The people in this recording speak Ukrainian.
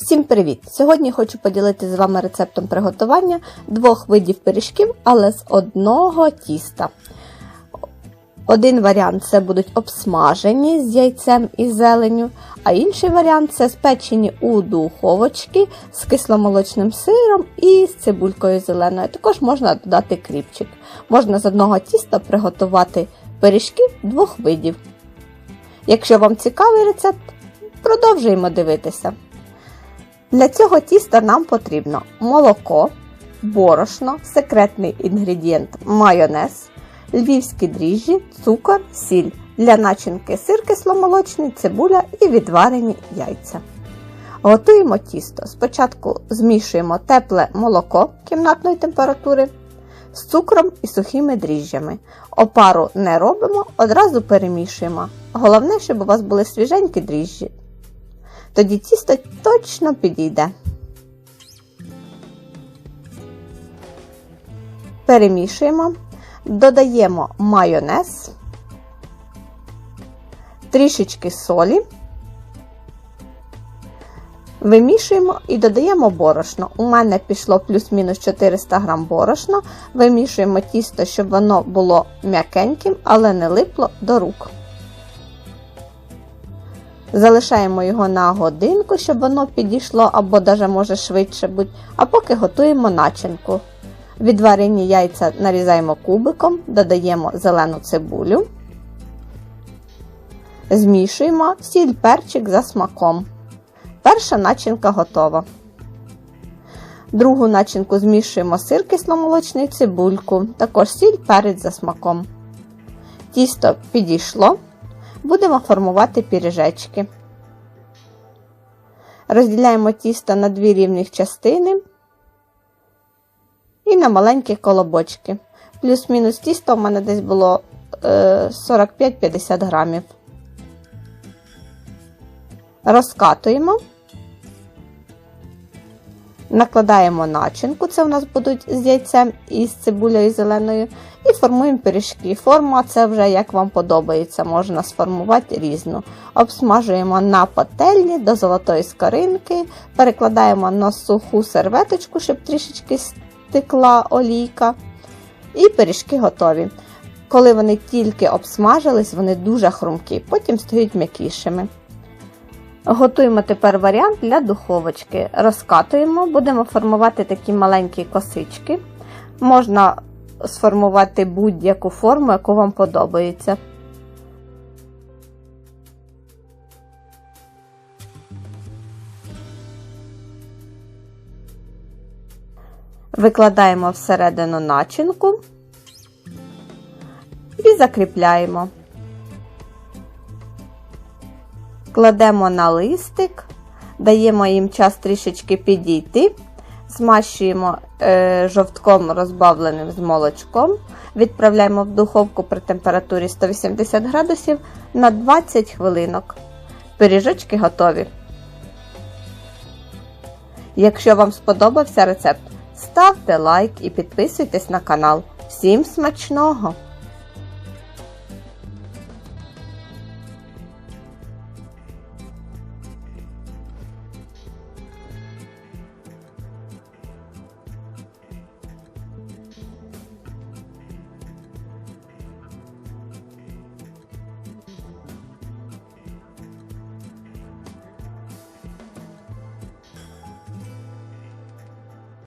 Всім привіт! Сьогодні хочу поділитися з вами рецептом приготування двох видів пиріжків, але з одного тіста. Один варіант це будуть обсмажені з яйцем і зеленю, а інший варіант це спечені у духовочці з кисломолочним сиром і з цибулькою зеленою. Також можна додати кріпчик. Можна з одного тіста приготувати пиріжків двох видів. Якщо вам цікавий рецепт, продовжуємо дивитися. Для цього тіста нам потрібно молоко, борошно, секретний інгредієнт майонез, львівські дріжджі, цукор, сіль. Для начинки сир кисломолочний, цибуля і відварені яйця. Готуємо тісто. Спочатку змішуємо тепле молоко кімнатної температури з цукром і сухими дріжджами. Опару не робимо, одразу перемішуємо. Головне, щоб у вас були свіженькі дріжджі. Тоді тісто точно підійде. Перемішуємо, додаємо майонез, трішечки солі, вимішуємо і додаємо борошно. У мене пішло плюс-мінус 400 г борошна. Вимішуємо тісто, щоб воно було м'якеньким, але не липло до рук. Залишаємо його на годинку, щоб воно підійшло, або даже може швидше бути. А поки готуємо начинку. Відварені яйця нарізаємо кубиком, додаємо зелену цибулю, змішуємо сіль перчик за смаком. Перша начинка готова. Другу начинку змішуємо сир кисломолочний цибульку, також сіль перець за смаком. Тісто підійшло. Будемо формувати піріжечки. Розділяємо тісто на дві рівних частини і на маленькі колобочки. Плюс-мінус тісто в мене десь було 45-50 грамів. Розкатуємо, накладаємо начинку, це у нас будуть з яйцем і з цибулею зеленою, і формуємо пиріжки. Форма це вже як вам подобається, можна сформувати різну. Обсмажуємо на пательні до золотої скоринки, перекладаємо на суху серветочку, щоб трішечки стекла олійка. І пиріжки готові. Коли вони тільки обсмажились, вони дуже хрумкі, потім стають м'якішими. Готуємо тепер варіант для духовочки. Розкатуємо, будемо формувати такі маленькі косички. Можна сформувати будь-яку форму, яку вам подобається. Викладаємо всередину начинку і закріпляємо. Кладемо на листик, даємо їм час трішечки підійти, змащуємо е, жовтком розбавленим з молочком, відправляємо в духовку при температурі 180 градусів на 20 хвилинок. Пиріжочки готові. Якщо вам сподобався рецепт, ставте лайк і підписуйтесь на канал. Всім смачного!